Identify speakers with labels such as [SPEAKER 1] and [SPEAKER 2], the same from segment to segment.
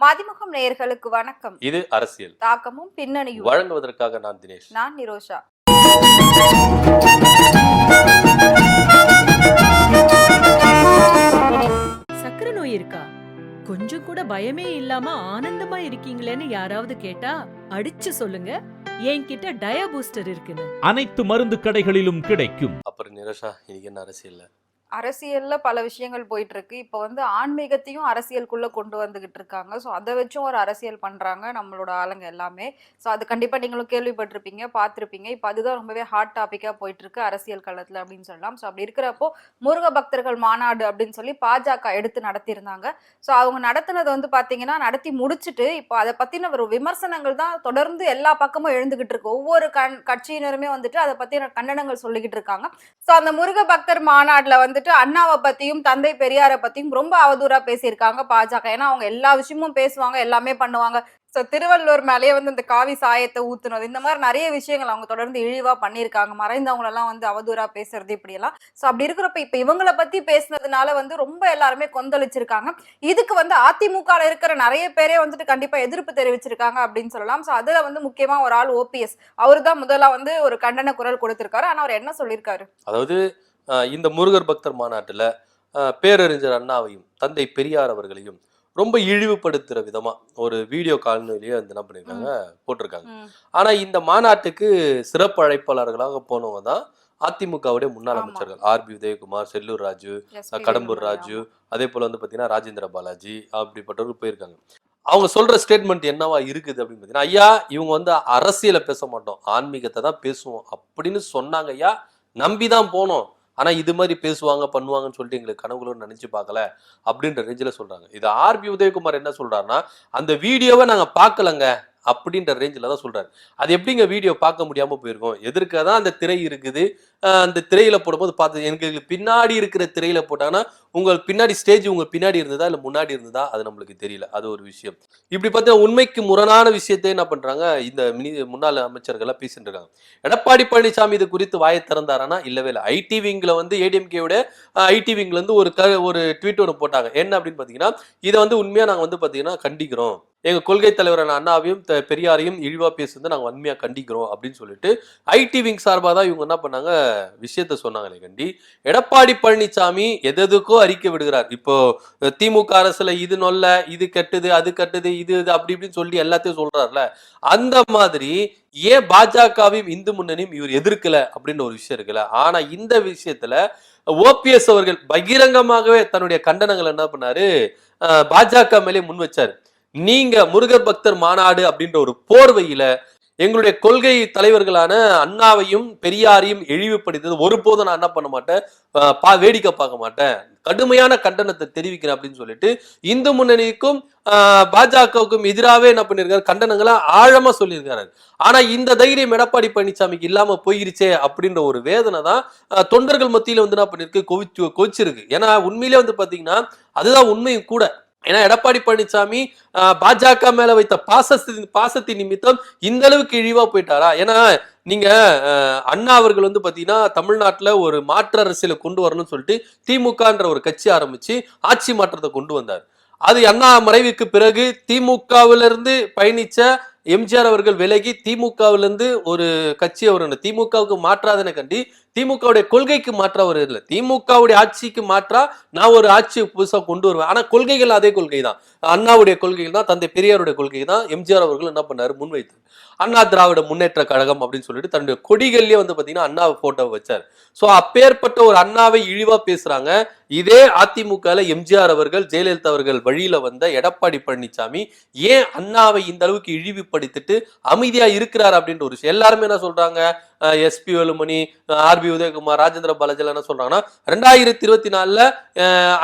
[SPEAKER 1] மதிமுகம் நேயர்களுக்கு வணக்கம்.
[SPEAKER 2] இது அரசியல்.
[SPEAKER 1] தாக்கமும் பின்னணியும்.
[SPEAKER 2] வழங்குவதற்காக நான் தினேஷ்.
[SPEAKER 1] நான் நிரோஷா.
[SPEAKER 3] சக்கரை நோய் இருக்கா? கொஞ்சம் கூட பயமே இல்லாம ஆனந்தமா இருக்கீங்களேன்னு யாராவது கேட்டா அடிச்சு சொல்லுங்க. என்கிட்ட டயா பூஸ்டர் இருக்குன்னு.
[SPEAKER 4] அனைத்து மருந்து கடைகளிலும் கிடைக்கும்.
[SPEAKER 2] அப்புறம் நிரஷா இன்னைக்கு என்ன அரசியல்ல?
[SPEAKER 1] அரசியல்ல பல விஷயங்கள் போயிட்டு இருக்கு இப்போ வந்து ஆன்மீகத்தையும் அரசியலுக்குள்ள கொண்டு வந்துகிட்டு இருக்காங்க ஸோ அதை வச்சும் ஒரு அரசியல் பண்றாங்க நம்மளோட ஆளுங்க எல்லாமே. ஸோ அது கண்டிப்பா நீங்களும் கேள்விப்பட்டிருப்பீங்க பார்த்துருப்பீங்க. இப்போ அதுதான் ரொம்பவே ஹாட் டாபிக்கா போயிட்டு இருக்கு அரசியல் களத்துல அப்படின்னு சொல்லலாம். ஸோ அப்படி இருக்கிறப்போ முருக பக்தர்கள் மாநாடு அப்படின்னு சொல்லி பாஜக எடுத்து நடத்தியிருந்தாங்க. ஸோ அவங்க நடத்தினது வந்து பாத்தீங்கன்னா நடத்தி முடிச்சுட்டு இப்போ அதை பத்தின ஒரு விமர்சனங்கள் தான் தொடர்ந்து எல்லா பக்கமும் எழுந்துகிட்டு இருக்கு. ஒவ்வொரு கண் கட்சியினருமே வந்துட்டு அதை பத்தின கண்டனங்கள் சொல்லிக்கிட்டு இருக்காங்க. ஸோ அந்த முருக பக்தர் மாநாடுல வந்துட்டு அண்ணாவை பத்தியும் தந்தை பெரியாரை பத்தியும் ரொம்ப அவதூறா பேசியிருக்காங்க பாஜக. ஏன்னா அவங்க எல்லா விஷயமும் பேசுவாங்க எல்லாமே பண்ணுவாங்க. ஸோ திருவள்ளுவர் மேலேயே வந்து இந்த காவி சாயத்தை ஊத்துனது இந்த மாதிரி நிறைய விஷயங்கள் அவங்க தொடர்ந்து இழிவா பண்ணியிருக்காங்க. மறைந்தவங்களெல்லாம் வந்து அவதூறா பேசுறது இப்படியெல்லாம். ஸோ அப்படி இருக்கிறப்ப இப்போ இவங்கள பத்தி பேசுனதுனால வந்து ரொம்ப எல்லாருமே கொந்தளிச்சிருக்காங்க. இதுக்கு வந்து அதிமுக இருக்கிற நிறைய பேரே வந்துட்டு கண்டிப்பா எதிர்ப்பு தெரிவிச்சிருக்காங்க அப்படின்னு சொல்லலாம். ஸோ அதுல வந்து முக்கியமா ஒரு ஆள் ஓபிஎஸ் அவர் தான் முதல்ல வந்து ஒரு கண்டன குரல் கொடுத்திருக்காரு. ஆனா அவர் என்ன சொல்லியிருக்காரு?
[SPEAKER 2] அதாவது இந்த முருகர் பக்தர் மாநாட்டுல பேரறிஞர் அண்ணாவையும் தந்தை பெரியார் அவர்களையும் ரொம்ப இழிவுபடுத்துற விதமா ஒரு வீடியோ காணொலியே வந்து என்ன பண்ணிருக்காங்க போட்டிருக்காங்க. ஆனா இந்த மாநாட்டுக்கு சிறப்பு அழைப்பாளர்களாக போனவங்க தான் அதிமுகவுடைய முன்னாள். அமைச்சர்கள். ஆர். பி. உதயகுமார் செல்லூர் ராஜு கடம்பூர் ராஜு அதே போல வந்து பாத்தீங்கன்னா ராஜேந்திர பாலாஜி அப்படிப்பட்டவர்கள் போயிருக்காங்க. அவங்க சொல்ற ஸ்டேட்மெண்ட் என்னவா இருக்குது அப்படின்னு பாத்தீங்கன்னா ஐயா இவங்க வந்து அரசியலை பேச மாட்டோம். ஆன்மீகத்தை தான் பேசுவோம். அப்படின்னு சொன்னாங்க ஐயா. நம்பி தான் போனோம். ஆனால் இது மாதிரி பேசுவாங்க பண்ணுவாங்கன்னு சொல்லிட்டு எங்களுக்கு கனவுகளும் நினைச்சு பார்க்கல அப்படின்ற ரேஞ்சில் சொல்கிறாங்க இது ஆர்பி உதயகுமார் என்ன சொல்கிறாருன்னா அந்த வீடியோவை நாங்கள் பார்க்கலங்க அப்படின்ற ரேஞ்சில் தான் சொல்கிறாரு அது எப்படிங்க வீடியோ பார்க்க முடியாமல் போயிருக்கோம்? எதிர்க்க தான் அந்த திரை இருக்குது? அந்த திரையில போடும்போது பார்த்து எனக்கு பின்னாடி இருக்கிற திரையில போட்டாங்கன்னா உங்கள் பின்னாடி ஸ்டேஜ் உங்க பின்னாடி இருந்ததா இல்ல முன்னாடி இருந்ததா? அது நம்மளுக்கு தெரியல. அது ஒரு விஷயம். இப்படி பார்த்தா உண்மைக்கு முரணான விஷயத்தை என்ன பண்றாங்க? இந்த மினி முன்னாள் அமைச்சர்கள்லாம் பேசிட்டு இருக்காங்க. எடப்பாடி பழனிசாமி இது குறித்து வாயை திறந்தாரானா இல்லவே இல்லை. ஐடி விங்ல வந்து ஏடிஎம்கேயோட ஐடி விங்ல இருந்து ஒரு க ஒரு ட்வீட் ஒன்று போட்டாங்க. என்ன அப்படின்னு பார்த்தீங்கன்னா இதை வந்து உண்மையா நாங்க வந்து பார்த்தீங்கன்னா கண்டிக்கிறோம். எங்க கொள்கை தலைவரான அண்ணாவையும் பெரியாரையும் இழிவா பேசுறது நாங்க வன்மையா கண்டிக்கிறோம் அப்படின்னு சொல்லிட்டு ஐடி விங் சார்பாக தான் இவங்க என்ன பண்ணாங்க விஷயத்த சொன்னாங்களே கண்டி. எடப்பாடி பழனிசாமி எதெதுக்கோ அறிக்கை விடுகிறார். இப்போ திமுக அரசுல இது நொல்ல இது கெட்டது அது கெட்டது இது இது அப்படி இப்படின்னு சொல்லி எல்லாத்தையும் சொல்றாருல. அந்த மாதிரி ஏன் பாஜகவையும் இந்து முன்னணியும் இவர் எதிர்க்கல அப்படின்னு ஒரு விஷயம் இருக்குல்ல. ஆனா இந்த விஷயத்துல ஓபிஎஸ் அவர்கள் பகிரங்கமாகவே தன்னுடைய கண்டனங்கள் என்ன பண்ணாரு? பாஜக மேலே முன் வச்சார். நீங்க முருகர் பக்தர் மாநாடு அப்படின்ற ஒரு போர்வையில எங்களுடைய கொள்கை தலைவர்களான அண்ணாவையும் பெரியாரையும் இழிவுபடுத்தது ஒருபோதும் நான் என்ன பண்ண மாட்டேன்? பா வேடிக்கை பார்க்க மாட்டேன். கடுமையான கண்டனத்தை தெரிவிக்கிறேன் அப்படின்னு சொல்லிட்டு இந்து முன்னணிக்கும் பாஜகவுக்கும் எதிராகவே என்ன பண்ணிருக்காரு கண்டனங்களை ஆழமா சொல்லியிருக்காரு. ஆனா இந்த தைரியம் எடப்பாடி பழனிசாமிக்கு இல்லாம போயிருச்சே அப்படின்ற ஒரு வேதனை தான் தொண்டர்கள் மத்தியில வந்து என்ன பண்ணிருக்கு கொவிச்சு கொவிச்சிருக்கு. ஏன்னா உண்மையிலே வந்து பாத்தீங்கன்னா அதுதான் உண்மையும் கூட. ஏன்னா எடப்பாடி பழனிசாமி பாஜக மேல வைத்த பாசத்தின் பாசத்தின் நிமித்தம் இந்த அளவுக்கு இழிவா போயிட்டாரா? ஏன்னா நீங்க அண்ணா அவர்கள் வந்து பாத்தீங்கன்னா தமிழ்நாட்டுல ஒரு மாற்று அரசியலை கொண்டு வரணும்னு சொல்லிட்டு திமுகன்ற ஒரு கட்சி ஆரம்பிச்சு ஆட்சி மாற்றத்தை கொண்டு வந்தார். அது அண்ணா மறைவுக்கு பிறகு திமுகவிலிருந்து பயணிச்ச எம்ஜிஆர் அவர்கள் விலகி திமுகவிலிருந்து ஒரு கட்சி அவர் திமுகவுக்கு மாற்றாதன கண்டி திமுகவுடைய கொள்கைக்கு மாற்றா அவர் இல்லை திமுகவுடைய ஆட்சிக்கு மாற்றா நான் ஒரு ஆட்சியை புதுசாக கொண்டு வருவேன். ஆனால் கொள்கைகள் அதே கொள்கை தான் அண்ணாவுடைய கொள்கைகள் தான் தந்தை பெரியாருடைய கொள்கை தான் எம்ஜிஆர் அவர்கள் என்ன பண்ணார்? முன்வைத்து அண்ணா திராவிட முன்னேற்ற கழகம் அப்படின்னு சொல்லிட்டு தன்னுடைய கொடிகள்லயே வந்து பார்த்தீங்கன்னா அண்ணா போட்டோ வச்சார். ஸோ அப்பேற்பட்ட ஒரு அண்ணாவை இழிவாக பேசுறாங்க. இதே அதிமுகல எம்ஜிஆர் அவர்கள் ஜெயலலிதா அவர்கள் வழியில வந்த எடப்பாடி பழனிசாமி ஏன் அண்ணாவை இந்த அளவுக்கு இழிவுபடுத்திட்டு அமைதியா இருக்கிறார் அப்படின்ற ஒரு விஷயம். எல்லாருமே என்ன சொல்றாங்க? எஸ்பி வேலுமணி ஆர்பி உதயகுமார் ராஜேந்திர பாலாஜி என்ன சொல்றாங்கன்னா ரெண்டாயிரத்தி இருபத்தி நாலுல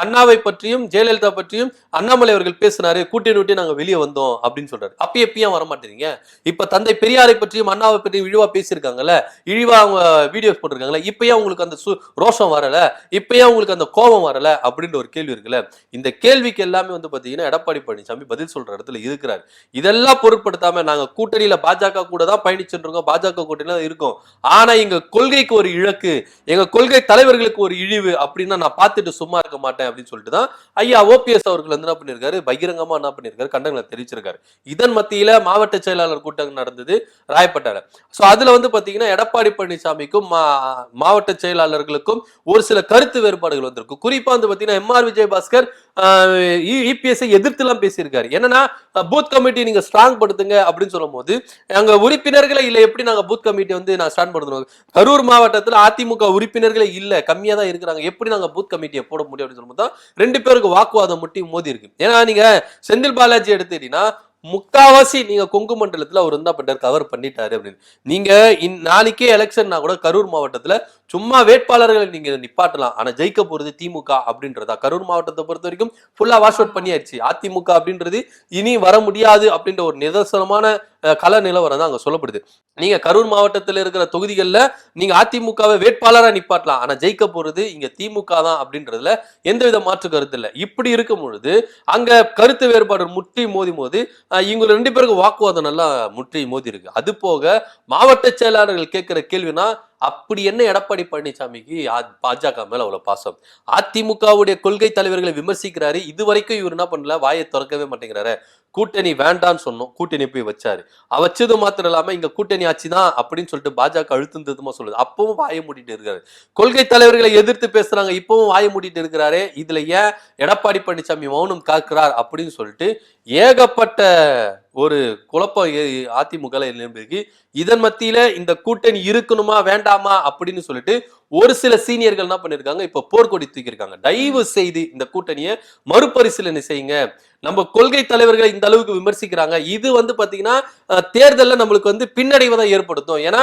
[SPEAKER 2] அண்ணாவை பற்றியும் ஜெயலலிதா பற்றியும் அண்ணாமலை அவர்கள் பேசினாரு. கூட்டணி நூட்டி நாங்க வெளியே வந்தோம் அப்படின்னு சொல்றாரு. அப்ப எப்பயும் வர மாட்டேறீங்க இப்ப தந்தை பெரியாரை பற்றியும் அண்ணாவை பற்றியும் இழிவா பேசியிருக்காங்கல்ல இழிவா அவங்க வீடியோஸ் போட்டிருக்காங்கல்ல இப்பயே உங்களுக்கு அந்த சு- ரோஷம் வரல இப்பயே உங்களுக்கு அந்த கோபம் வரல அப்படின்ற ஒரு கேள்வி இருக்குல்ல. இந்த கேள்விக்கு எல்லாமே வந்து பாத்தீங்கன்னா எடப்பாடி பழனிசாமி பதில் சொல்ற இடத்துல இருக்கிறார். இதெல்லாம் பொருட்படுத்தாம நாங்க கூட்டணியில பாஜக கூட தான் பயணிச்சுட்டு இருக்கோம் பாஜக கூட்டணி தான் இருக்கோம். ஆனா எங்க கொள்கைக்கு ஒரு இழக்கு எங்க கொள்கை தலைவர்களுக்கு ஒரு இழிவு அப்படின்னா நான் பார்த்துட்டு சும்மா இருக்க மாட்டேன் அப்படின்னு சொல்லிட்டு தான் ஐயா ஓபிஎஸ் அவர்கள் வந்து என்ன பண்ணியிருக்காரு பகிரங்கமா என்ன பண்ணியிருக்காரு கண்டங்களை தெரிவிச்சிருக்காரு. இதன் மத்தியில மாவட்ட செயலாளர் கூட்டம் நடந்தது ராயப்பட்டார சோ அதுல வந்து பாத்தீங்கன்னா எடப்பாடி பழனிசாமிக்கும் மா- மாவட்ட செயலாளர்களுக்கும் ஒரு சில கருத்து வேறுபாடுகள் வந்திருக்கு. குறிப்பா வந்து பாத்தீங்கன்னா எம் ஆர் விஜயபாஸ்கர் இபிஎஸ்ஐ எதிர்த்து எல்லாம் பேசியிருக்காரு. என்னன்னா பூத் கமிட்டி நீங்க ஸ்ட்ராங் படுத்துங்க அப்படின்னு சொல்லும் போது அங்க உறுப்பினர்களை இல்ல எப்படி நாங்க பூத் கமிட்டி வந்து நான் ஸ்டாண்ட் படுத்தணும் கரூர் மாவட்டத்துல அதிமுக உறுப்பினர்களே இல்ல கம்மியா தான் இருக்கிறாங்க. எப்படி நாங்க பூத் கமிட்டியை போட முடியும் அப்படின்னு சொல்லும்போது தான் ரெண்டு பேருக்கு வாக்குவாதம் முட்டி மோதி இருக்கு. ஏன்னா நீங்க செந்தில் பாலாஜி எடுத்துட்டீங்கன்னா முக்காவாசி நீங்க கொங்கு மண்டலத்துல அவர் என்ன பண்றாரு கவர் பண்ணிட்டாரு அப்படின்னு. நீங்க இன் நாளைக்கே எலெக்ஷன்னா கூட கரூர் மாவட்டத்துல சும்மா வேட்பாளர்களை நீங்க நிப்பாட்டலாம். ஆனா ஜெயிக்க போறது திமுக அப்படின்றதா? கரூர் மாவட்டத்தை பொறுத்த வரைக்கும் ஃபுல்லா வாஷ் அவுட் பண்ணியாச்சு. அதிமுக அப்படின்றது இனி வர முடியாது அப்படின்ற ஒரு நிதர்சனமான கள நிலவரம் தான் அங்க சொல்லப்படுது. நீங்க கரூர் மாவட்டத்தில் இருக்கிற தொகுதிகளில் நீங்க அதிமுகவை வேட்பாளரா நிப்பாட்டலாம். ஆனா ஜெயிக்க போறது இங்க திமுக தான் அப்படின்றதுல எந்தவித மாற்று கருத்து இல்லை. இப்படி இருக்கும் பொழுது அங்க கருத்து வேறுபாடு முற்றி மோதி மோதி இவங்க ரெண்டு பேருக்கு வாக்குவாதம் நல்லா முற்றி மோதி இருக்கு. அது போக மாவட்ட செயலாளர்கள் கேட்கிற கேள்வினா அப்படி என்ன எடப்பாடி பழனிசாமிக்கு பாஜக மேல அவ்வளவு பாசம்? அதிமுகவுடைய கொள்கை தலைவர்களை விமர்சிக்கிறாரு. இது வரைக்கும் இவர் என்ன பண்ணல? வாயை திறக்கவே மாட்டேங்கிறாரு. கூட்டணி வேண்டான்னு சொன்னோம். கூட்டணி போய் வச்சாரு. வச்சது மாத்திரம் இல்லாம இங்க கூட்டணி ஆட்சி தான் அப்படின்னு சொல்லிட்டு பாஜக அழுத்தம் திருத்தமா சொல்லுது. அப்பவும் வாயை மூடிட்டு இருக்காரு. கொள்கை தலைவர்களை எதிர்த்து பேசுறாங்க. இப்பவும் வாயை மூடிட்டு இருக்கிறாரு. இதுல ஏன் எடப்பாடி பழனிசாமி மௌனம் காக்கிறார் அப்படின்னு சொல்லிட்டு ஏகப்பட்ட ஒரு குழப்பம் அதிமுக இதன் மத்தியில இந்த கூட்டணி இருக்கணுமா வேண்டாமா அப்படின்னு சொல்லிட்டு ஒரு சில சீனியர்கள் என்ன பண்ணிருக்காங்க? இப்ப போர்க்கொடி தூக்கியிருக்காங்க. தயவு செய்து இந்த கூட்டணியை மறுபரிசீலனை செய்யுங்க. நம்ம கொள்கை தலைவர்களை இந்த அளவுக்கு விமர்சிக்கிறாங்க. இது வந்து பாத்தீங்கன்னா தேர்தலில் நம்மளுக்கு வந்து பின்னடைவை தான் ஏற்படுத்தும். ஏன்னா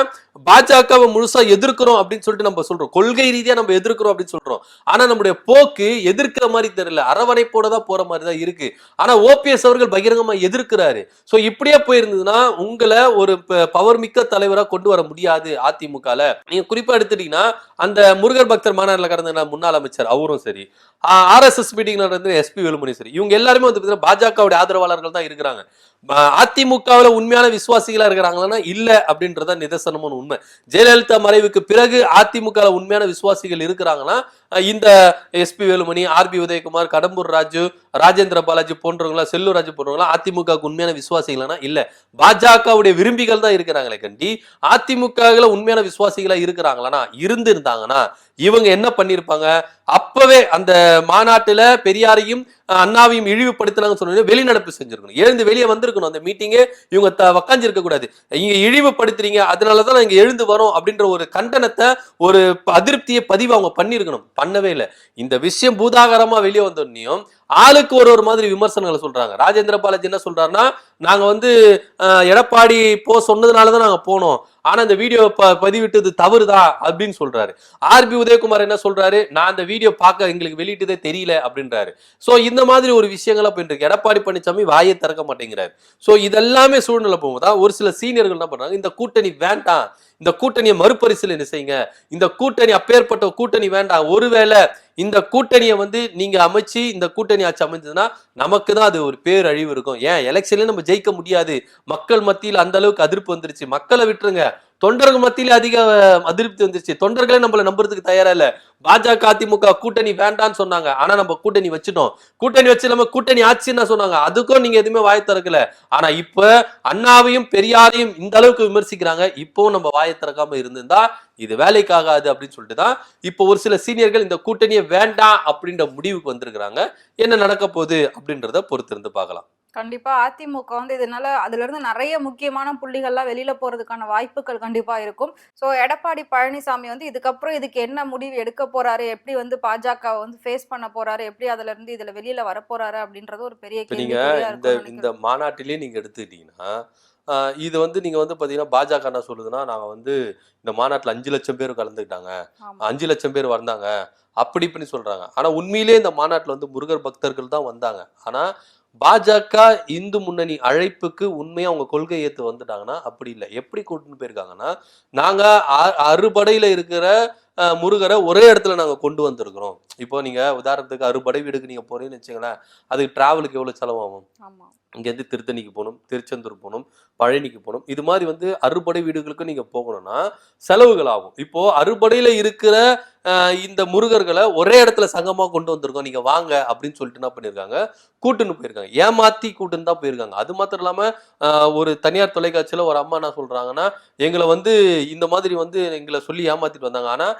[SPEAKER 2] பாஜகவை முழுசா எதிர்க்கிறோம் அப்படின்னு சொல்லிட்டு நம்ம சொல்றோம். கொள்கை ரீதியா நம்ம எதிர்க்கிறோம் அப்படின்னு சொல்றோம். ஆனா நம்முடைய போக்கு எதிர்க்கிற மாதிரி தெரியல. அரவணைப்போட தான் போற மாதிரி தான் இருக்கு. ஆனா ஓபிஎஸ் அவர்கள் பகிரங்கமா எதிர்க்கிறாரு. ஸோ இப்படியே போயிருந்ததுன்னா உங்களை ஒரு பவர் மிக்க தலைவரா கொண்டு வர முடியாது அதிமுகல. நீங்க குறிப்பா எடுத்துட்டீங்கன்னா அந்த முருகர் பக்தர் மாநாட்டில் கடந்த முன்னாள் அமைச்சர் அவரும் சரி. ஆர்எஸ்எஸ் மீட்டிங் நடந்த எஸ்பி வேலுமணி சரி. இவங்க எல்லாருமே வந்து பாத்தீங்கன்னா பாஜகவுடைய ஆதரவாளர்கள் தான் இருக்கிறாங்க. அதிமுகவில் உண்மையான விசுவாசிகளா இருக்கிறாங்களா இல்ல அப்படின்றத நிதர்சனமான உண்மை. ஜெயலலிதா மறைவுக்கு பிறகு அதிமுக உண்மையான விசுவாசிகள் இருக்கிறாங்கன்னா இந்த எஸ்பி வேலுமணி ஆர்பி உதயகுமார் கடம்பூர் ராஜு ராஜேந்திர பாலாஜி போன்றவங்களா செல்லூர் ராஜு போன்றவங்களா அதிமுக உண்மையான விசுவாசிகள்னா இல்ல. பாஜகவுடைய விரும்பிகள் தான் இருக்கிறாங்களே கண்டி அதிமுகவில் உண்மையான விசுவாசிகளா இருக்கிறாங்களானா இருந்திருந்தாங்கன்னா இவங்க என்ன பண்ணிருப்பாங்க? அப்பவே அந்த மாநாட்டுல பெரியாரையும் அண்ணாவையும் இழிவுபடுத்தினாங்கன்னு சொன்னது வெளிநடப்பு செஞ்சிருக்கணும். எழுந்து வெளியே வந்திருக்கணும். அந்த மீட்டிங்கே இவங்க த உக்காந்து கூடாது. இங்க இழிவுபடுத்துறீங்க அதனாலதான் இங்க எழுந்து வரோம் அப்படின்ற ஒரு கண்டனத்தை ஒரு ப- அதிருப்தியை பதிவு அவங்க பண்ணியிருக்கணும் பண்ணவே இல்லை. இந்த விஷயம் பூதாகரமா வெளியே வந்தோடனையும் ஆளுக்கு ஒரு ஒரு மாதிரி விமர்சனங்களை சொல்றாங்க. ராஜேந்திர பாலாஜி என்ன சொல்றாருன்னா நாங்க வந்து எடப்பாடி போ சொன்னதுனாலதான் நாங்க போனோம். ஆனா இந்த வீடியோ ப பதிவிட்டது தவறுதான் அப்படின்னு சொல்றாரு. ஆர்பி உதயகுமார் என்ன சொல்றாரு? நான் அந்த வீடியோ பார்க்க எங்களுக்கு வெளியிட்டதே தெரியல அப்படின்றாரு. சோ இந்த மாதிரி ஒரு விஷயங்களா போயிட்டு இருக்கு எடப்பாடி பழனிசாமி வாயை திறக்க மாட்டேங்கிறாரு. சோ இதெல்லாமே சூழ்நிலை போகும்போது ஒரு சில சீனியர்கள் என்ன பண்றாங்க? இந்த கூட்டணி வேண்டாம். இந்த கூட்டணியை மறுபரிசீலனை செய்யுங்க. இந்த கூட்டணி அப்பேற்பட்ட கூட்டணி வேண்டாம். ஒருவேளை இந்த கூட்டணியை வந்து நீங்க அமைச்சு இந்த கூட்டணி ஆட்சி அமைஞ்சதுன்னா நமக்கு தான் அது ஒரு பேரழிவு இருக்கும். ஏன்? எலெக்ஷன்ல நம்ம ஜெயிக்க முடியாது. மக்கள் மத்தியில் அந்த அளவுக்கு அதிர்ப்பு வந்துருச்சு. மக்களை விட்டுருங்க. தொண்டர்கள் மத்தியில அதிக அதிருப்தி வந்துருச்சு. தொண்டர்களே நம்மள நம்புறதுக்கு தயாரா இல்ல. பாஜக அதிமுக கூட்டணி வேண்டாம்னு சொன்னாங்க. ஆனா நம்ம கூட்டணி வச்சுட்டோம். கூட்டணி வச்சு நம்ம கூட்டணி ஆச்சுன்னு சொன்னாங்க. அதுக்கும் நீங்க எதுவுமே வாய திறக்கல. ஆனா இப்ப அண்ணாவையும் பெரியாரையும் இந்த அளவுக்கு விமர்சிக்கிறாங்க. இப்பவும் நம்ம வாயை திறக்காம இருந்திருந்தா இது வேலைக்காகாது அப்படின்னு சொல்லிட்டு தான் இப்போ ஒரு சில சீனியர்கள் இந்த கூட்டணியை வேண்டாம் அப்படின்ற முடிவுக்கு வந்திருக்கிறாங்க. என்ன நடக்க போகுது அப்படின்றத பொறுத்திருந்து பார்க்கலாம்.
[SPEAKER 1] கண்டிப்பா அதிமுக வந்து இதனால அதுல இருந்து நிறைய முக்கியமான புள்ளிகள்லாம் வெளியில போறதுக்கான வாய்ப்புகள் கண்டிப்பா இருக்கும். சோ எடப்பாடி பழனிசாமி வந்து இதுக்கப்புறம் இதுக்கு என்ன முடிவு எடுக்க போறாரு? எப்படி வந்து பாஜக வந்து ஃபேஸ் பண்ண போறாரு? எப்படி அதுல இருந்து இதுல வெளியில வர போறாரு? அப்படின்றது ஒரு பெரிய
[SPEAKER 2] நீங்க இந்த இந்த
[SPEAKER 1] நினைக்கிறேன்.
[SPEAKER 2] மாநாட்டிலே நீங்க எடுத்துக்கிட்டீங்கன்னா இது வந்து நீங்க வந்து பாத்தீங்கன்னா பாஜக என்ன சொல்லுதுன்னா நாங்க வந்து இந்த மாநாட்டுல அஞ்சு லட்சம் பேர் கலந்துக்கிட்டாங்க. அஞ்சு லட்சம் பேர் வந்தாங்க. அப்படி இப்படின்னு சொல்றாங்க. ஆனா உண்மையிலே இந்த மாநாட்டுல வந்து முருகர் பக்தர்கள் தான் வந்தாங்க. ஆனா பாஜக இந்து முன்னணி அழைப்புக்கு உண்மையா அவங்க கொள்கை ஏத்து வந்துட்டாங்கன்னா அப்படி இல்லை. எப்படி கூட்டின்னு போயிருக்காங்கன்னா நாங்க அ- அறுபடையில இருக்கிற முருகரை ஒரே இடத்துல நாங்க கொண்டு வந்திருக்கிறோம். இப்போ நீங்க உதாரணத்துக்கு அறுபடை வீடுக்கு நீங்க போறீங்கன்னு வச்சுங்களேன் அதுக்கு டிராவலுக்கு எவ்வளவு செலவாகும்? இங்கேருந்து திருத்தணிக்கு போகணும் திருச்செந்தூர் போகணும் பழனிக்கு போகணும். இது மாதிரி வந்து அறுபடை வீடுகளுக்கு நீங்க போகணும்னா செலவுகள் ஆகும். இப்போ அறுபடையில இருக்கிற இந்த முருகர்களை ஒரே இடத்துல சங்கமா கொண்டு வந்திருக்கோம். நீங்க வாங்க அப்படின்னு சொல்லிட்டு என்ன பண்ணிருக்காங்க? கூட்டுன்னு போயிருக்காங்க. ஏமாத்தி கூட்டுன்னு தான் போயிருக்காங்க. அது மாத்திரம் இல்லாம அஹ், ஒரு தனியார் தொலைக்காட்சியில ஒரு அம்மா என்ன சொல்றாங்கன்னா எங்களை வந்து இந்த மாதிரி வந்து எங்களை சொல்லி ஏமாத்திட்டு வந்தாங்க. ஆனா நான்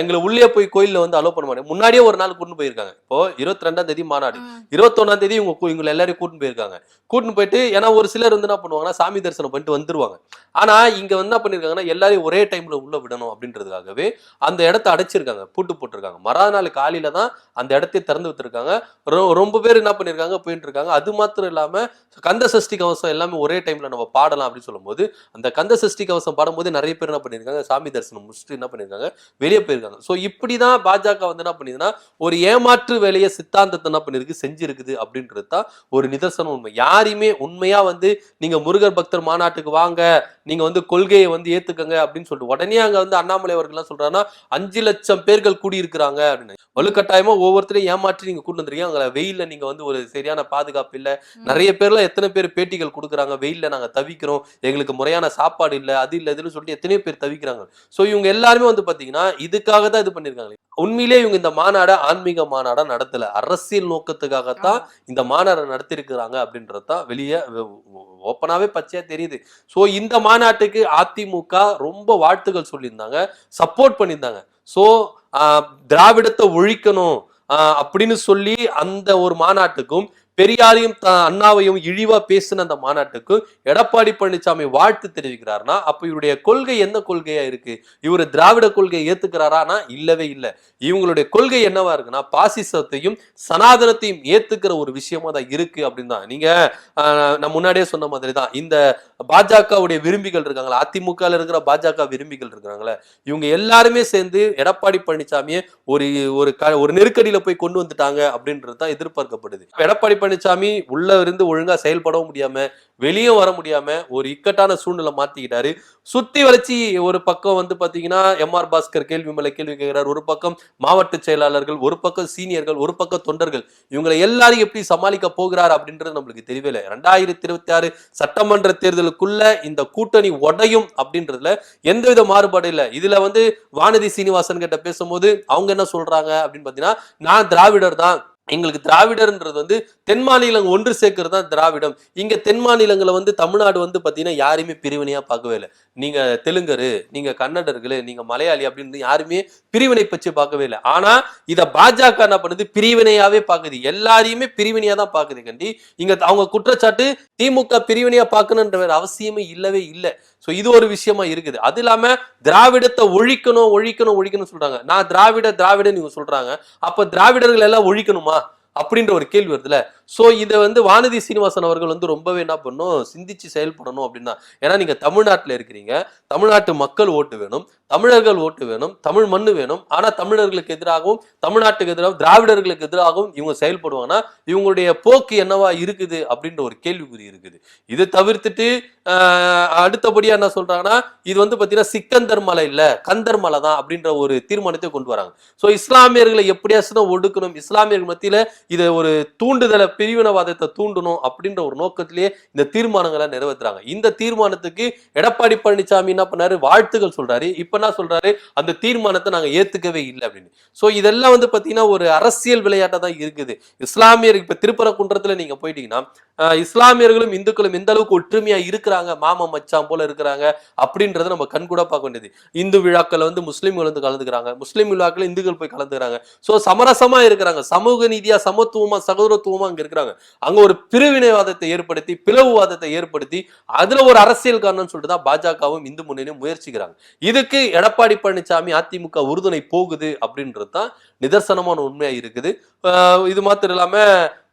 [SPEAKER 2] எங்களை உள்ளே போய் கோயில்ல வந்து அலோவ் பண்ண மாட்டேன். முன்னாடியே ஒரு நாள் கூட்டு போயிருக்காங்க. இப்போ இருபத்தி ரெண்டாம் தேதி மாநாடு. இருபத்தொன்னாம் தேதி இவங்க இவங்களை எல்லாரையும் கூட்டின்னு போயிருக்காங்க. கூட்டின்னு போயிட்டு ஏன்னா ஒரு சிலர் வந்து என்ன பண்ணுவாங்கன்னா சாமி தரிசனம் பண்ணிட்டு வந்துருவாங்க. ஆனா இங்க வந்து என்ன பண்ணிருக்காங்கன்னா எல்லாரையும் ஒரே டைம்ல உள்ள விடணும் அப்படின்றதுக்காகவே அந்த இடத்த அடைச்சிருக்காங்க. பூட்டு போட்டிருக்காங்க. மறாத நாள் காலையில தான் அந்த இடத்தையே திறந்து விட்டுருக்காங்க ரொம்ப பேர் என்ன பண்ணிருக்காங்க போயிட்டு இருக்காங்க. அது மாத்திரம் இல்லாம கந்த சஷ்டி கவசம் எல்லாமே ஒரே டைம்ல நம்ம பாடலாம் அப்படின்னு சொல்லும்போது அந்த கந்த சஷ்டி கவசம் பாடும்போது நிறைய பேர் என்ன பண்ணிருக்காங்க சாமி தரிசனம் முடிச்சுட்டு என்ன பண்ணிருக்காங்க வெளியே போயிருக்காங்க. ஸோ இப்படிதான் பாஜக வந்து என்ன பண்ணிதுன்னா ஒரு ஏமாற்று வேலையை சித்தாந்தத்தை என்ன பண்ணிருக்கு செஞ்சிருக்குது அப்படின்றது தான் ஒரு நிதர்சனம் உண்மை. யாரையுமே உண்மையா வந்து நீங்க முருகர் பக்தர் மாநாட்டுக்கு வாங்க நீங்க வந்து கொள்கையை வந்து ஏத்துக்கங்க அப்படின்னு சொல்லிட்டு உடனே அங்க வந்து அண்ணாமலை அவர்கள் என்ன சொல்றாருன்னா அஞ்சு லட்சம் பேர்கள் கூடியிருக்கிறாங்க அப்படின்னு. வலுக்கட்டாயமா ஒவ்வொருத்தரையும் ஏமாற்றி நீங்க கூட்டு வந்திருக்கீங்க. அங்க வெயில்ல நீங்க வந்து ஒரு சரியான பாதுகாப்பு இல்ல. நிறைய பேர்லாம் எத்தனை பேர் பேட்டிகள் கொடுக்குறாங்க. வெயில்ல நாங்க தவிக்கிறோம். எங்களுக்கு முறையான சாப்பாடு இல்ல அது இல்ல இதுன்னு சொல்லிட்டு எத்தனையோ பேர் தவிக்கிறாங்க. சோ இவங்க எல்லாருமே வந்து பாத்தீங்கன்னா இதுக்காக தான் இது பண்ணிருக்காங்க உண்மையிலேயே இவங்க இந்த மாநாட ஆன்மீக மாநாடா நடத்தல. அரசியல் நோக்கத்துக்காகத்தான் இந்த மாநாடை நடத்திருக்கிறாங்க அப்படின்றது தான் வெளியே ஓப்பனாவே பச்சையா தெரியுது. ஸோ இந்த மாநாட்டுக்கு அதிமுக ரொம்ப வாழ்த்துக்கள் சொல்லியிருந்தாங்க. சப்போர்ட் பண்ணியிருந்தாங்க. ஸோ திராவிடத்தை ஒழிக்கணும் அப்படின்னு சொல்லி அந்த ஒரு மாநாட்டுக்கும் பெரியாரையும் அண்ணாவையும் இழிவா பேசின அந்த மாநாட்டுக்கும் எடப்பாடி பழனிசாமி வாழ்த்து தெரிவிக்கிறாருன்னா அப்ப இவருடைய கொள்கை என்ன கொள்கையா இருக்கு? இவர் திராவிட கொள்கையை ஏத்துக்கிறாரானா இல்லவே இல்லை. இவங்களுடைய கொள்கை என்னவா இருக்குன்னா பாசிசத்தையும் சனாதனத்தையும் ஏத்துக்கிற ஒரு விஷயமா தான் இருக்கு அப்படின்னு தான். நீங்க ஆஹ், நான் முன்னாடியே சொன்ன மாதிரி தான் இந்த பாஜகவுடைய விரும்பிகள் இருக்காங்களா? அதிமுகல இருக்கிற பாஜக விரும்பிகள் இருக்காங்களே இவங்க எல்லாருமே சேர்ந்து எடப்பாடி பழனிசாமியை ஒரு ஒரு க- ஒரு நெருக்கடியில போய் கொண்டு வந்துட்டாங்க அப்படின்றது தான் எதிர்பார்க்கப்படுது. எடப்பாடி பழனிசாமி உள்ள இருந்து ஒழுங்கா செயல்படவும் முடியாம வெளியே வர முடியாம ஒரு இக்கட்டான சூழ்நிலை மாத்திக்கிட்டாரு. சுத்தி வளைச்சி ஒரு பக்கம் வந்து பாத்தீங்கன்னா எம் ஆர் பாஸ்கர் கேள்வி மேல கேள்வி கேட்கிறார். ஒரு பக்கம் மாவட்ட செயலாளர்கள் ஒரு பக்கம் சீனியர்கள் ஒரு பக்கம் தொண்டர்கள். இவங்களை எல்லாரையும் எப்படி சமாளிக்க போகிறார் அப்படின்றது நம்மளுக்கு தெரியவே இல்லை. ரெண்டாயிரத்தி இருபத்தி ஆறு சட்டமன்ற தேர்தலுக்குள்ள இந்த கூட்டணி உடையும் அப்படின்றதுல எந்தவித மாறுபாடு இல்லை. இதுல வந்து வானதி சீனிவாசன் கிட்ட பேசும்போது அவங்க என்ன சொல்றாங்க அப்படின்னு பாத்தீங்கன்னா நான் திராவிடர் தான். எங்களுக்கு திராவிடர்ன்றது வந்து தென் மாநிலங்கள் ஒன்று சேர்க்கறது தான் திராவிடம். இங்க தென் மாநிலங்களை வந்து தமிழ்நாடு வந்து பாத்தீங்கன்னா யாரையுமே பிரிவினையா பார்க்கவே இல்லை. நீங்கள் தெலுங்கரு நீங்கள் கன்னடர்கள் நீங்கள் மலையாளி அப்படின்னு யாருமே பிரிவினை பற்றி பார்க்கவே இல்லை. ஆனால் இதை பாஜக என்ன பண்ணுது? பிரிவினையாகவே பார்க்குது. எல்லாரையுமே பிரிவினையாக தான் பார்க்குது கண்டி. இங்கே அவங்க குற்றச்சாட்டு திமுக பிரிவினையாக பார்க்கணுன்ற வேற அவசியமே இல்லவே இல்லை. ஸோ இது ஒரு விஷயமா இருக்குது. அது இல்லாமல் திராவிடத்தை ஒழிக்கணும் ஒழிக்கணும் ஒழிக்கணும் சொல்கிறாங்க நான் திராவிட திராவிடன்னு இவங்க சொல்கிறாங்க அப்போ திராவிடர்கள் எல்லாம் ஒழிக்கணுமா? அப்படின்ற ஒரு கேள்வி வருதுல ஸோ இதை வந்து வானதி சீனிவாசன் அவர்கள் வந்து ரொம்பவே என்ன பண்ணும்? சிந்திச்சு செயல்படணும் அப்படின்னா. ஏன்னா நீங்கள் தமிழ்நாட்டில் இருக்கிறீங்க. தமிழ்நாட்டு மக்கள் ஓட்டு வேணும். தமிழர்கள் ஓட்டு வேணும். தமிழ் மண்ணு வேணும். ஆனால் தமிழர்களுக்கு எதிராகவும் தமிழ்நாட்டுக்கு எதிராகவும் திராவிடர்களுக்கு எதிராகவும் இவங்க செயல்படுவாங்கன்னா இவங்களுடைய போக்கு என்னவா இருக்குது அப்படின்ற ஒரு கேள்விக்குறி இருக்குது. இதை தவிர்த்துட்டு அடுத்தபடியாக என்ன சொல்கிறாங்கன்னா இது வந்து பார்த்தீங்கன்னா சிக்கந்தர் மலை இல்லை கந்தர் மலை தான் அப்படின்ற ஒரு தீர்மானத்தை கொண்டு வராங்க. ஸோ இஸ்லாமியர்களை எப்படியாச்சும் ஒடுக்கணும். இஸ்லாமியர்கள் மத்தியில் இதை ஒரு தூண்டுதலை பிரிவினவாதத்தை தூண்டணும் அப்படின்ற ஒரு நோக்கத்திலேயே இந்த தீர்மானங்களை நிறைவேற்றுறாங்க இந்த தீர்மானத்துக்கு எடப்பாடி பழனிசாமி என்ன பண்ணாரு? வாழ்த்துக்கள் சொல்றாரு. இப்ப என்ன சொல்றாரு? அந்த தீர்மானத்தை நாங்க ஏத்துக்கவே இல்லை அப்படின்னு. சோ இதெல்லாம் வந்து பாத்தீங்கன்னா ஒரு அரசியல் விளையாட்டா தான் இருக்குது. இஸ்லாமியர் இப்ப திருப்பரங்குன்றத்துல நீங்க போயிட்டீங்கன்னா இஸ்லாமியர்களும் இந்துக்களும் எந்த அளவுக்கு ஒற்றுமையா இருக்கிறாங்க? மாமா மச்சான் போல இருக்கிறாங்க அப்படின்றத நம்ம கண்கூட பார்க்க வேண்டியது. இந்து விழாக்கள் வந்து முஸ்லீம்கள் வந்து கலந்துக்கிறாங்க. முஸ்லீம் விழாக்கள் இந்துக்கள் போய் கலந்துக்கிறாங்க. சோ சமரசமா இருக்கிறாங்க. சமூக நீதியா சமத்துவமா சகோதரத்துவமா அங்க இருக்கிறாங்க. அங்க ஒரு பிரிவினைவாதத்தை ஏற்படுத்தி பிளவுவாதத்தை ஏற்படுத்தி அதுல ஒரு அரசியல் காரணம் சொல்லிட்டு தான் பாஜகவும் இந்து முன்னணியும் முயற்சிக்கிறாங்க. இதுக்கு எடப்பாடி பழனிசாமி அதிமுக உறுதுணை போகுது அப்படின்றது தான் நிதர்சனமான உண்மையா இருக்குது. இது மாத்திரம் இல்லாம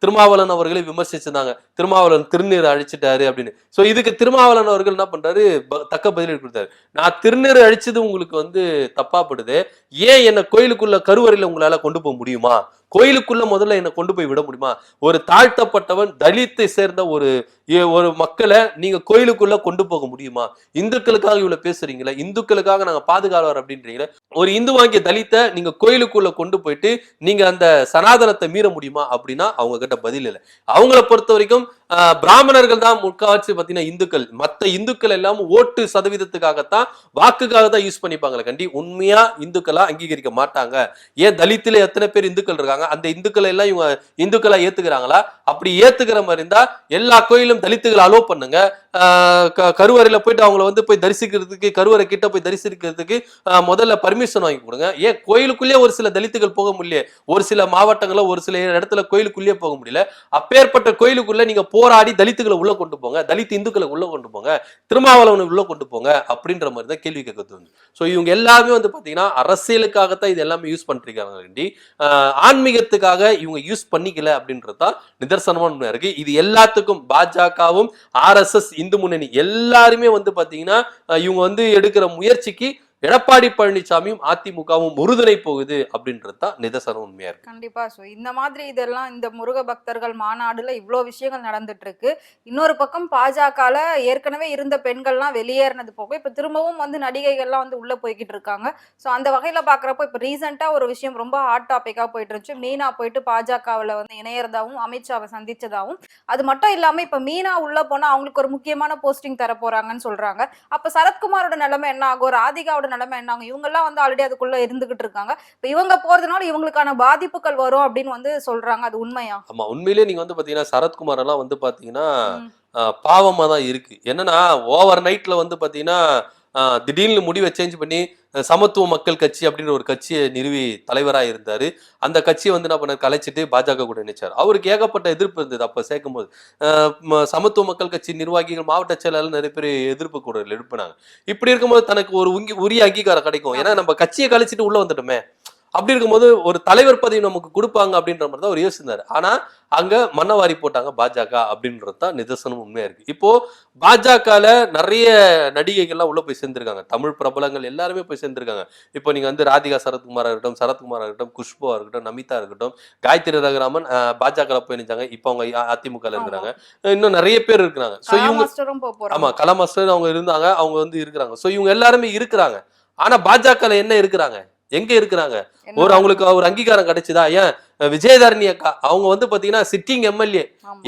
[SPEAKER 2] திருமாவளவன் அவர்களை விமர்சிச்சிருந்தாங்க. திருமாவளவன் திருநீர் அழிச்சிட்டாரு அப்படின்னு. ஸோ இதுக்கு திருமாவளவன் அவர்கள் என்ன பண்றாரு? ப- தக்க பதிலடி கொடுத்தாரு. நான் திருநீர் அழிச்சது உங்களுக்கு வந்து தப்பாப்படுது ஏன் என்னை கோயிலுக்குள்ள கருவறையில உங்களால கொண்டு போக முடியுமா? கோயிலுக்குள்ள முதல்ல என்னை கொண்டு போய் விட முடியுமா? ஒரு தாழ்த்தப்பட்டவன் தலித்தை சேர்ந்த ஒரு ஒரு மக்களை நீங்க கோயிலுக்குள்ள கொண்டு போக முடியுமா? இந்துக்களுக்காக இவ்வளவு பேசுறீங்களா இந்துக்களுக்காக நாங்க பாதுகாவலர் அப்படின்றீங்களே ஒரு இந்து வாங்கிய தலித்தை நீங்க கோயிலுக்குள்ள கொண்டு போயிட்டு நீங்க அந்த சனாதனத்தை மீற முடியுமா? அப்படின்னா அவங்க கிட்ட பதில் இல்லை. அவங்கள பொறுத்த வரைக்கும் பிராமணர்கள் தான் முக்காவாசி பாத்தீங்கன்னா இந்துக்கள். மத்த இந்துக்கள் எல்லாம் ஓட்டு சதவீதத்துக்காகத்தான் வாக்குக்காக தான் யூஸ் பண்ணிப்பாங்களே கண்டி. உண்மையா இந்துக்களா அங்கீகரிக்க மாட்டாங்க. ஏன் தலித்துல எத்தனை பேர் இந்துக்கள் இருக்காங்க? அந்த இந்துக்களை எல்லாம் இவங்க இந்துக்களா ஏத்துக்கிறாங்களா? அப்படி ஏத்துக்கிற மாதிரி இருந்தா எல்லா கோயிலும் தலித்துகளை அலோ பண்ணுங்க. கருவறையில போயிட்டு அவங்கள வந்து போய் தரிசிக்கிறதுக்கு கருவறை கிட்ட போய் தரிசிக்கிறதுக்கு முதல்ல பர்மிஷன் வாங்கி கொடுங்க. ஏன் கோயிலுக்குள்ளேயே ஒரு சில தலித்துகள் போக முடியல ஒரு சில மாவட்டங்கள ஒரு சில இடத்துல கோயிலுக்குள்ளேயே போக முடியல. அப்பேற்பட்ட கோயிலுக்குள்ள நீங்க போராடி தலித்துகளை உள்ள கொண்டு போங்க. தலித் இந்துக்களை உள்ள கொண்டு போங்க. திருமாவளவனை உள்ள கொண்டு போங்க அப்படின்ற மாதிரி தான் கேள்வி கேட்க தோணுது ஸோ இவங்க எல்லாமே வந்து பாத்தீங்கன்னா அரசியலுக்காகத்தான் இது எல்லாமே யூஸ் பண்ணிருக்காங்க ஆன்மீகத்துக்காக இவங்க யூஸ் பண்ணிக்கல அப்படின்றது தான் நிதர்சனமான உண்மையா இருக்கு. இது எல்லாத்துக்கும் பாஜகவும் ஆர்எஸ்எஸ் இந்து முன்னணி எல்லாருமே வந்து பாத்தீங்கன்னா இவங்க வந்து எடுக்கிற முயற்சிக்கு எடப்பாடி பழனிசாமியும் அதிமுகவும் உறுதுணை போகுது அப்படின்றது தான் நிதர்சனம் உண்மையா இருக்கு.
[SPEAKER 1] கண்டிப்பா. சோ இந்த மாதிரி இதெல்லாம் இந்த முருக பக்தர்கள் மாநாடுல இவ்வளோ விஷயங்கள் நடந்துட்டு இருக்கு இன்னொரு பக்கம் பாஜகல ஏற்கனவே இருந்த பெண்கள்லாம் வெளியேறினது போக இப்ப திரும்பவும் வந்து நடிகைகள்லாம் வந்து உள்ள போய்கிட்டு இருக்காங்க. சோ அந்த வகையில பாக்குறப்போ இப்ப ரீசெண்டா ஒரு விஷயம் ரொம்ப ஹாட் டாபிக்கா போயிட்டு இருந்துச்சு மீனா போயிட்டு பாஜகவுல வந்து இணையறதாவும் அமித்ஷாவை சந்திச்சதாவும். அது மட்டும் இல்லாம இப்ப மீனா உள்ள போனா அவங்களுக்கு ஒரு முக்கியமான போஸ்டிங் தர போறாங்கன்னு சொல்றாங்க. அப்ப சரத்குமாரோட நிலைமை என்ன ஆகும்? ராதிகாவோட நிலைமை என்ன ஆகும் இவங்க எல்லாம் வந்து ஆல்ரெடி அதுக்குள்ள இருந்துகிட்டு இருக்காங்க. இப்ப இவங்க போறதுனால இவங்களுக்கான பாதிப்புகள் வரும் அப்படின்னு வந்து சொல்றாங்க. அது உண்மையா?
[SPEAKER 2] ஆமா உண்மையிலேயே நீங்க வந்து பாத்தீங்கன்னா சரத்குமார் எல்லாம் வந்து பாத்தீங்கன்னா பாவமா தான் இருக்கு. என்னன்னா ஓவர் நைட்ல வந்து பாத்தீங்கன்னா திடீர்னு முடிவை சேஞ்ச் பண்ணி சமத்துவ மக்கள் கட்சி அப்படின்ற ஒரு கட்சியை நிறுவி தலைவராக இருந்தார். அந்த கட்சியை வந்து என்ன பண்ணார்? கலைச்சிட்டு பாஜக கூட நினைச்சார் அவருக்கு ஏகப்பட்ட எதிர்ப்பு இருந்தது அப்போ சேர்க்கும் போது சமத்துவ மக்கள் கட்சி நிர்வாகிகள் மாவட்ட செயலாளர் நிறைய பேர் எதிர்ப்பு கூட எழுப்பினாங்க இப்படி இருக்கும்போது தனக்கு ஒரு உங்கி உரிய அங்கீகாரம் கிடைக்கும். ஏன்னா நம்ம கட்சியை கழிச்சிட்டு உள்ளே வந்துட்டோமே. அப்படி இருக்கும்போது ஒரு தலைவர் பதவி நமக்கு கொடுப்பாங்க அப்படின்ற மாதிரி தான் அவர் யோசிச்சிருந்தாரு. ஆனா அங்க மன்னவாரி போட்டாங்க பாஜக அப்படின்றது தான் நிதர்சனம் உண்மையா இருக்கு. இப்போ பாஜகல நிறைய நடிகைகள்லாம் உள்ள போய் சேர்ந்திருக்காங்க. தமிழ் பிரபலங்கள் எல்லாருமே போய் சேர்ந்திருக்காங்க. இப்போ நீங்க வந்து ராதிகா சரத்குமாரா இருக்கட்டும் சரத்குமாரா இருக்கட்டும் குஷ்புவா இருக்கட்டும் நமிதா இருக்கட்டும் காயத்ரி ரகுராமன் பாஜக போய் நினைச்சாங்க இப்போ அவங்க அ- அதிமுகல இருக்கிறாங்க. இன்னும் நிறைய பேர் இருக்கிறாங்க. ஸோ இவங்க ஆமா கலா மாஸ்டர் அவங்க இருந்தாங்க அவங்க வந்து இருக்கிறாங்க. ஸோ இவங்க எல்லாருமே இருக்கிறாங்க. ஆனா பாஜகல என்ன இருக்கிறாங்க? எங்க இருக்கிறாங்க? ஒரு அவங்களுக்கு ஒரு அங்கீகாரம் கிடைச்சதா? ஏன்? விஜயதாரணி அக்கா அவங்க வந்து பாத்தீங்கன்னா சிட்டிங் எம்எல்ஏ.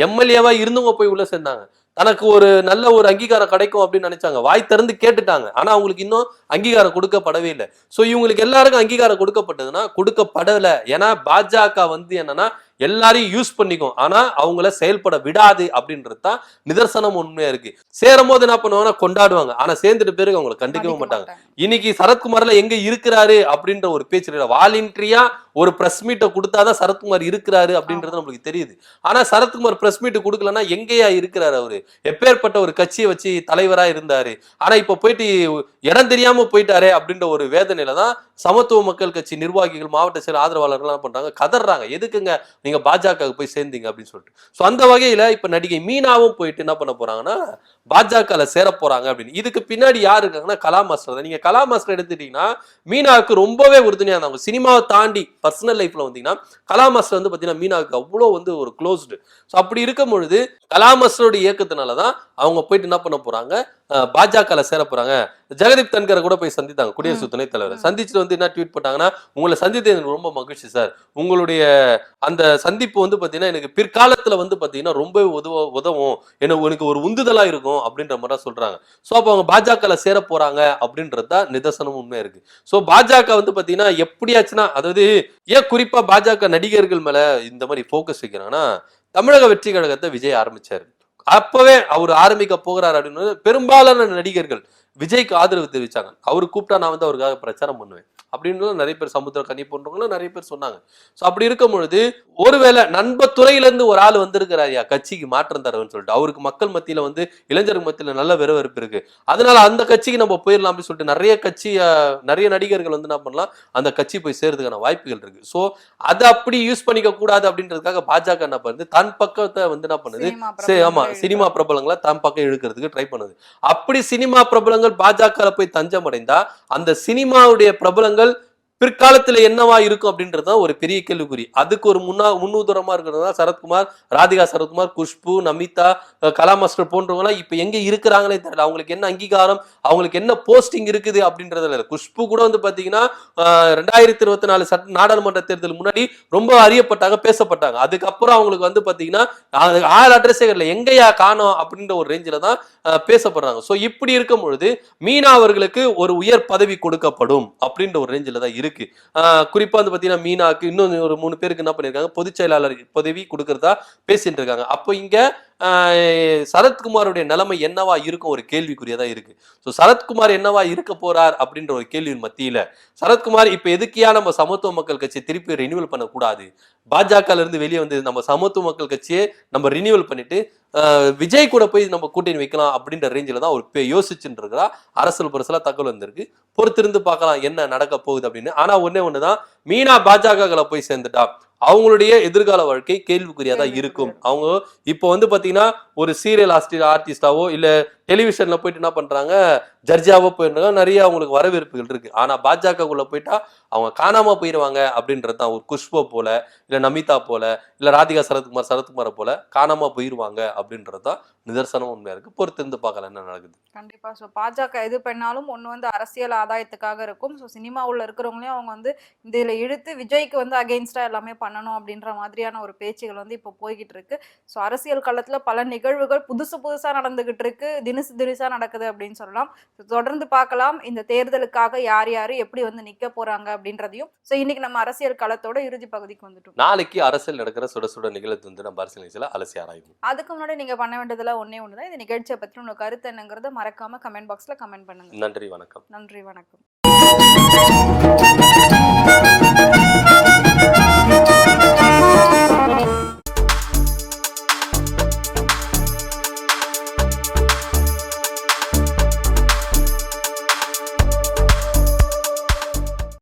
[SPEAKER 2] எம்எல்ஏவா இருந்தவங்க போய் உள்ள சேர்ந்தாங்க. தனக்கு ஒரு நல்ல ஒரு அங்கீகாரம் கிடைக்கும் அப்படின்னு நினைச்சாங்க. வாய் திறந்து கேட்டுட்டாங்க. ஆனா அவங்களுக்கு இன்னும் அங்கீகாரம் கொடுக்கப்படவே இல்லை. சோ இவங்களுக்கு எல்லாருக்கும் அங்கீகாரம் கொடுக்கப்பட்டதுன்னா கொடுக்கப்படல. ஏன்னா பாஜக வந்து என்னன்னா எல்லாரையும் யூஸ் பண்ணிக்கும் ஆனா அவங்கள செயல்பட விடாது அப்படின்றது தான் நிதர்சனம் உண்மையா இருக்கு. சேரும் போது என்ன பண்ணுவாங்கன்னா கொண்டாடுவாங்க. ஆனா சேர்ந்துட்டு பிறகு அவங்களை கண்டுக்கவே மாட்டாங்க. இன்னைக்கு சரத்குமார்ல எங்க இருக்கிறாரு அப்படின்ற ஒரு பேச்சு வாலண்டரியா ஒரு பிரஸ் மீட்டை கொடுத்தாதான் சரத்குமார் இருக்கிறாரு அப்படின்றது நம்மளுக்கு தெரியுது. ஆனா சரத்குமார் பிரஸ் மீட் கொடுக்கலன்னா எங்கேயா இருக்கிறாரு அவரு? எப்பேற்பட்ட ஒரு கட்சியை வச்சு தலைவரா இருந்தாரு? ஆனா இப்ப போயிட்டு இடம் தெரியாம போயிட்டாரே அப்படின்ற ஒரு வேதனையில தான் சமத்துவ மக்கள் கட்சி நிர்வாகிகள் மாவட்ட செயல் ஆதரவாளர்கள் என்ன பண்றாங்க? கதறாங்க எதுக்குங்க? நீங்க பாஜக போய் சேர்ந்தீங்க அப்படின்னு சொல்லிட்டு. ஸோ அந்த வகையில இப்ப நடிகை மீனாவும் போயிட்டு என்ன பண்ண போறாங்கன்னா பாஜகல சேர போறாங்க அப்படின்னு. இதுக்கு பின்னாடி யார் இருக்காங்கன்னா கலா மாஸ்டர் தான். நீங்க கலா மாஸ்டர் எடுத்துட்டீங்கன்னா மீனாவுக்கு ரொம்பவே உறுதுணையா இருந்தாங்க. சினிமாவை தாண்டி பர்சனல் லைஃப்ல வந்தீங்கன்னா கலா மாஸ்டர் வந்து பாத்தீங்கன்னா மீனாவுக்கு அவ்வளோ வந்து ஒரு க்ளோஸ்டு ஸோ அப்படி இருக்கும் பொழுது கலா மாஸ்டரோட இயக்கத்தினால தான் அவங்க போயிட்டு என்ன பண்ண போறாங்க அஹ் பாஜகல சேர போறாங்க. ஜெகதீப் தன்கரை கூட போய் சந்தித்தாங்க குடியரசு துணைத் தலைவர். சந்திச்சுட்டு வந்து என்ன ட்வீட் பண்ணாங்கன்னா உங்களை சந்தித்து எனக்கு ரொம்ப மகிழ்ச்சி சார். உங்களுடைய அந்த சந்திப்பு வந்து பாத்தீங்கன்னா எனக்கு பிற்காலத்துல வந்து பாத்தீங்கன்னா ரொம்ப உதவ உதவும். எனக்கு உனக்கு ஒரு உந்துதலா இருக்கும் அப்படின்ற மாதிரி தான் சொல்றாங்க. ஸோ அப்போ அவங்க பாஜகல சேர போறாங்க அப்படின்றது தான் நிதர்சனம் உண்மையா இருக்கு. ஸோ பாஜக வந்து பாத்தீங்கன்னா எப்படியாச்சுன்னா அதாவது ஏன் குறிப்பா பாஜக நடிகர்கள் மேல இந்த மாதிரி ஃபோக்கஸ் வைக்கிறாங்கன்னா தமிழக வெற்றி கழகத்தை விஜய் ஆரம்பிச்சாரு. அப்பவே அவர் ஆரம்பிக்க போகிறார் அப்படின்னு பெரும்பாலான நடிகர்கள் விஜய்க்கு ஆதரவு தெரிவிச்சாங்க. அவரு கூப்பிட்டா நான் வந்து அவருக்காக பிரச்சாரம் பண்ணுவேன். அப்படின்னு நிறைய பேர் சமுத்திர கனி போன்றவங்களும் நிறைய பேர் சொன்னாங்க. ஸோ அப்படி இருக்கும் பொழுது ஒருவேளை நண்பத்துறையில இருந்து ஒரு ஆள் வந்திருக்கிறாரியா கட்சிக்கு மாற்றம் தரவுன்னு சொல்லிட்டு. அவருக்கு மக்கள் மத்தியில வந்து இளைஞர்கள் மத்தியில நல்ல வரவேற்பு இருக்கு. அதனால அந்த கட்சிக்கு நம்ம போயிடலாம் அப்படின்னு சொல்லிட்டு நிறைய கட்சி நிறைய நடிகர்கள் வந்து என்ன பண்ணலாம் அந்த கட்சி போய் சேர்றதுக்கான வாய்ப்புகள் இருக்கு. ஸோ அதை அப்படி யூஸ் பண்ணிக்க கூடாது அப்படின்றதுக்காக பாஜக என்ன பண்ணுது? தன் பக்கத்தை வந்து என்ன பண்ணுது?
[SPEAKER 1] சினிமா
[SPEAKER 2] சரி ஆமா சினிமா பிரபலங்களை தன் பக்கம் இழுக்கிறதுக்கு ட்ரை பண்ணுது. அப்படி சினிமா பிரபலங்கள் பாஜக போய் தஞ்சம் அடைந்தா அந்த சினிமாவுடைய பிரபலங்கள் பிற்காலத்தில் என்னவா இருக்கும் அப்படின்றது தான் ஒரு பெரிய கேள்விக்குறி. அதுக்கு ஒரு முன்னா முன்னுதரமாக இருக்கிறது தான் சரத்குமார் ராதிகா சரத்குமார் குஷ்பு நமிதா கலா மாஸ்டர் போன்றவங்களாம் இப்போ எங்கே இருக்கிறாங்களே தெரியல. அவங்களுக்கு என்ன அங்கீகாரம் அவங்களுக்கு என்ன போஸ்டிங் இருக்குது அப்படின்றதுல குஷ்பு கூட வந்து பார்த்தீங்கன்னா ரெண்டாயிரத்தி இருபத்தி நாலு சட்ட நாடாளுமன்ற தேர்தல் முன்னாடி ரொம்ப அறியப்பட்டாங்க பேசப்பட்டாங்க. அதுக்கப்புறம் அவங்களுக்கு வந்து பார்த்தீங்கன்னா ஆறு ஆள் அட்ரஸே இல்லை எங்கேயா காணோம் அப்படின்ற ஒரு ரேஞ்சில் தான் பேசப்படுறாங்க. ஸோ இப்படி இருக்கும் பொழுது மீனா அவர்களுக்கு ஒரு உயர் பதவி கொடுக்கப்படும் அப்படின்ற ஒரு ரேஞ்சில் தான் இருக்கு. இருக்கு. குறிப்பா வந்து பாத்தீங்கன்னா மீனாக்கு இன்னும் ஒரு மூணு பேருக்கு என்ன பண்ணிருக்காங்க? பொதுச் செயலாளர் பதவி கொடுக்கறதா பேசிட்டு இருக்காங்க. அப்போ இங்க சரத்குமாருடைய நிலைமை என்னவா இருக்கும் ஒரு கேள்விக்குரியதா இருக்கு. ஸோ சரத்குமார் என்னவா இருக்க போறார் அப்படின்ற ஒரு கேள்வியின் மத்தியில சரத்குமார் இப்ப எதுக்கியா நம்ம சமத்துவ மக்கள் கட்சியை திருப்பி ரினியூவல் பண்ணக்கூடாது? பாஜகல இருந்து வெளியே வந்து நம்ம சமத்துவ மக்கள் கட்சியை நம்ம ரினியூவல் பண்ணிட்டு விஜய் கூட போய் நம்ம கூட்டணி வைக்கலாம் அப்படின்ற ரேஞ்சில தான் ஒரு பே- யோசிச்சுட்டு இருக்கிறா அரசியல் பரிசலா தகவல் வந்திருக்கு. பொறுத்திருந்து பார்க்கலாம் என்ன நடக்க போகுது அப்படின்னு. ஆனா ஒன்று ஒண்ணுதான் மீனா பாஜகல போய் சேர்ந்துட்டா. அவங்களுடைய எதிர்கால வாழ்க்கை கேள்விக்குறியா தான் இருக்கும். அவங்க இப்போ வந்து பாத்தீங்கன்னா ஒரு சீரியல் ஆஸ்டி ஆர்டிஸ்டாவோ இல்ல டெலிவிஷனில் போயிட்டு என்ன பண்ணுறாங்க ஜட்ஜாவோ போயிருந்தாங்க நிறைய அவங்களுக்கு வரவேற்புகள் இருக்குது ஆனால் பாஜகக்குள்ள போயிட்டா அவங்க காணாமல் போயிடுவாங்க அப்படின்றது தான். ஒரு குஷ்போ போல இல்லை நமிதா போல இல்லை ராதிகா சரத்குமார் சரத்குமாரை போல காணாமல் போயிடுவாங்க அப்படின்றது தான் நிதர்சனம் உண்மையாக இருக்குது பொறுத்திருந்து பார்க்கலாம் என்ன நடக்குது.
[SPEAKER 1] கண்டிப்பாக ஸோ பாஜக எது பண்ணாலும் ஒன்று வந்து அரசியல் ஆதாயத்துக்காக இருக்கும். ஸோ சினிமாவில் இருக்கிறவங்களையும் அவங்க வந்து இதில் இழுத்து விஜய்க்கு வந்து அகெயின்ஸ்டாக எல்லாமே பண்ணணும் அப்படின்ற மாதிரியான ஒரு பேச்சுகள் வந்து இப்போ போய்கிட்டு இருக்கு. ஸோ அரசியல் காலத்தில் பல நிகழ்வுகள் புதுசு புதுசாக நடந்துகிட்டு இருக்கு. தினுசு தினுசா நடக்குது அப்படின்னு சொல்லலாம். தொடர்ந்து பார்க்கலாம். இந்த தேர்தலுக்காக யார் யார் எப்படி வந்து நிக்க போறாங்க அப்படின்றதையும். ஸோ இன்னைக்கு நம்ம அரசியல் களத்தோட இறுதி பகுதிக்கு வந்துட்டோம்.
[SPEAKER 2] நாளைக்கு அரசியல் நடக்கிற சுட சுட நிகழ்ச்சி வந்து நம்ம அரசியல் நிகழ்ச்சியில அலசி ஆராய்வோம்.
[SPEAKER 1] அதுக்கு முன்னாடி நீங்க பண்ண வேண்டியதெல்லாம் ஒண்ணே ஒன்று தான் இந்த நிகழ்ச்சியை பற்றி உங்க கருத்து என்னங்கிறத மறக்காம கமெண்ட் பாக்ஸ்ல கமெண்ட் பண்ணுங்க.
[SPEAKER 2] நன்றி வணக்கம்.
[SPEAKER 1] நன்றி வணக்கம்.